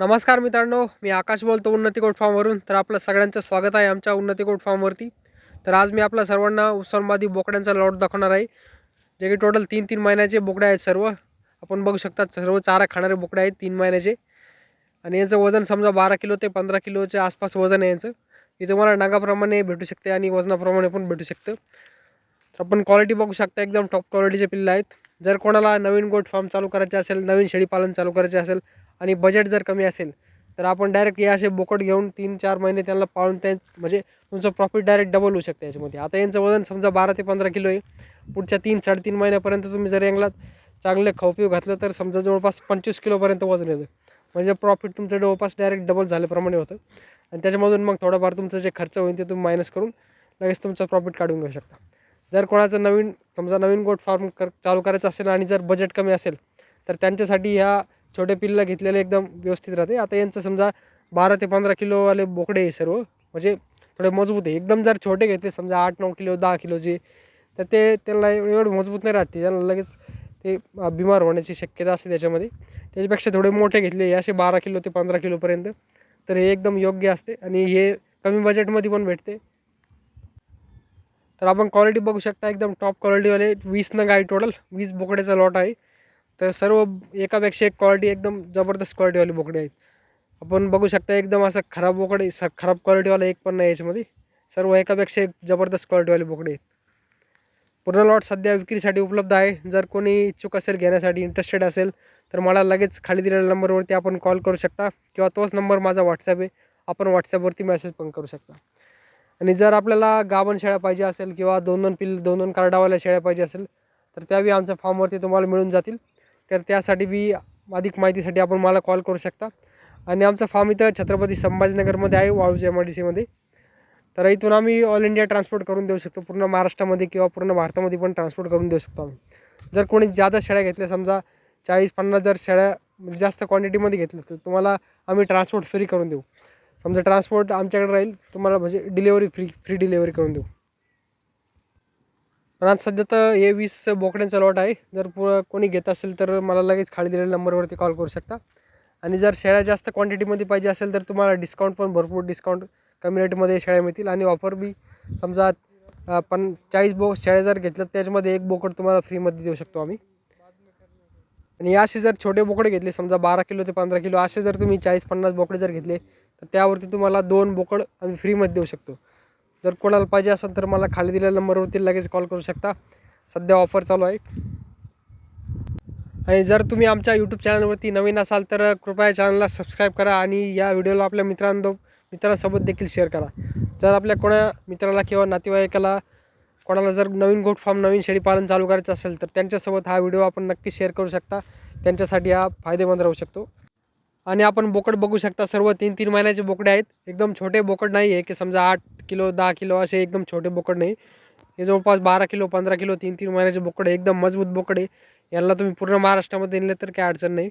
नमस्कार मित्रांनो मी आकाश बोलतो उन्नती गोट फार्मवरून तर आपलं सगळ्यांचं स्वागत आहे आमच्या उन्नती गोट फार्मवरती तर आज मी आपल्या सर्वांना उस्मानबादी बोकड्यांचा लॉट दाखवणार आहे जे की टोटल तीन तीन महिन्याचे बोकडे आहेत सर्व. आपण बघू शकता सर्व चारा खाणारे बोकडे आहेत तीन महिन्याचे. आणि याचं वजन समजा बारा किलो ते पंधरा किलोच्या आसपास वजन आहे यांचं. हे तुम्हाला नागाप्रमाणे भेटू शकते आणि वजनाप्रमाणे पण भेटू शकतं. तर आपण क्वालिटी बघू शकता एकदम टॉप क्वालिटीचे पिल्लं आहेत. जर कोणाला नवीन गोट फार्म चालू करायचे असेल नवीन शेळीपालन चालू करायचे असेल आणि बजेट जर कमी असेल तर आपण डायरेक्ट हे असे बोकट घेऊन तीन चार महिने त्यांना पाळून त्या म्हणजे तुमचं प्रॉफिट डायरेक्ट डबल होऊ शकतं याच्यामध्ये. आता यांचं वजन समजा बारा ते पंधरा किलो आहे. पुढच्या तीन साडेतीन महिन्यापर्यंत तुम्ही जर यांना चांगले खाऊपिऊ घातलं तर समजा जवळपास पंचवीस किलोपर्यंत वजन येतं. म्हणजे प्रॉफिट तुमचं जवळपास डायरेक्ट डबल झाल्याप्रमाणे होतं. आणि त्याच्यामधून मग थोडंफार तुमचं जे खर्च होईल ते तुम्ही मायनस करून लगेच तुमचं प्रॉफिट काढून घेऊ शकता. जर कोणाचं नवीन समजा नवीन गोट फार्म कर चालू करायचं असेल आणि जर बजेट कमी असेल तर त्यांच्यासाठी ह्या छोटे पिल्लं घेतलेले एकदम व्यवस्थित राहते. आता यांचं समजा बारा ते पंधरा किलोवाले बोकडे आहे सर्व. म्हणजे थोडे मजबूत आहे. एकदम जर छोटे घेतले समजा आठ नऊ किलो दहा किलोचे तर ते त्यांना एवढं मजबूत नाही राहते. त्यांना लगेच ते बिमार होण्याची शक्यता असते त्याच्यामध्ये. त्याच्यापेक्षा थोडे मोठे घेतले हे असे बारा किलो ते पंधरा किलोपर्यंत तर हे एकदम योग्य असते. आणि हे कमी बजेटमध्ये पण भेटते. तर आपण क्वालिटी बघू शकता एकदम टॉप क्वालिटीवाले वीस नग आहे टोटल वीस बोकड्याचा लॉट आहे. तर सर्व एकापेक्षा एक क्वालिटी एकदम जबरदस्त क्वालिटीवाले बोकडे आहेत. आपण बघू शकता एकदम असं खराब बोकडे स खराब क्वालिटीवाला एक पण नाही याच्यामध्ये. सर्व एकापेक्षा एक जबरदस्त क्वालिटीवाले बोकडे आहेत. पूर्ण लॉट सध्या विक्रीसाठी उपलब्ध आहे. जर कोणी इच्छुक असेल घेण्यासाठी इंटरेस्टेड असेल तर मला लगेच खाली दिलेल्या नंबरवरती आपण कॉल करू शकता किंवा तोच नंबर माझा व्हॉट्सॲप आहे. आपण व्हॉट्सॲपवरती मेसेज पण करू शकता. आणि जर आपल्याला गाभण शेळ्या पाहिजे असेल किंवा दोन दोन पिल दोन दोन कार्डावाल्या शेळ्या पाहिजे असेल तर त्याही आमच्या फॉर्मवरती तुम्हाला मिळून जातील. तर त्यासाठी बी अधिक माहितीसाठी आपण मला कॉल करू शकता. आणि आमचा फॉर्म इथं छत्रपती संभाजीनगरमध्ये आहे वाळूच्या एम आय डी सीमध्ये तर इथून आम्ही ऑल इंडिया ट्रान्सपोर्ट करून देऊ शकतो. पूर्ण महाराष्ट्रामध्ये किंवा पूर्ण भारतामध्ये पण ट्रान्सपोर्ट करून देऊ शकतो आम्ही. जर कोणी जादा शेळ्या घेतल्या समजा चाळीस पन्नास जर शेळ्या जास्त क्वांटिटीमध्ये घेतलं तर तुम्हाला आम्ही ट्रान्सपोर्ट फ्री करून देऊ. समजा ट्रान्सपोर्ट आमच्याकडे राहील तुम्हाला म्हणजे डिलेवरी फ्री फ्री डिलेवरी करून देऊ. पण आज सध्या तर हे वीस बोकड्यांचा लॉट आहे. जर पु कोणी घेत असेल तर मला लगेच खाली दिलेल्या नंबरवरती कॉल करू शकता. आणि जर शेळ्या जास्त क्वांटिटीमध्ये पाहिजे असेल तर तुम्हाला डिस्काउंट पण भरपूर डिस्काउंट कमी रेटमध्ये शेळ्या मिळतील. आणि ऑफर बी समजा पण चाळीस बो शेळ्या जर घेतल्या त्याच्यामध्ये एक बोकड तुम्हाला फ्रीमध्ये देऊ शकतो आम्ही. आणि असे जर छोटे बोकडे घेतले समजा बारा किलो ते पंधरा किलो असे जर तुम्ही चाळीस पन्नास बोकडे जर घेतले तर त्यावरती तुम्हाला दोन बोकड आम्ही फ्रीमध्ये देऊ शकतो. जर कोणाला पाहिजे असेल तर मला खाली दिलेल्या नंबरवरती लगेच कॉल करू शकता. सध्या ऑफर चालू आहे. आणि जर तुम्ही आमच्या यूट्यूब चॅनलवरती नवीन असाल तर कृपया चॅनलला सबस्क्राईब करा आणि या व्हिडिओला आपल्या मित्रांदो मित्रांसोबत देखील शेअर करा. जर आपल्या कोणा मित्राला किंवा नातेवाईकाला कोणाला जर नवीन गोट फार्म नवीन शेळीपालन चालू करायचं असेल तर त्यांच्यासोबत हा व्हिडिओ आपण नक्की शेअर करू शकता. त्यांच्यासाठी हा फायदेमंद राहू शकतो. आणि आपण बोकड बघू शकता सर्व तीन तीन महिन्याचे बोकडे आहेत. एकदम छोटे बोकड नाही आहे की समजा आठ किलो दहा किलो असे एकदम छोटे बोकड नाही. हे जवळपास बारा किलो पंधरा किलो तीन तीन महिन्याचे बोकडे एकदम मजबूत बोकडे यांना तुम्ही पूर्ण महाराष्ट्रामध्ये नेले तर काही अडचण नाही.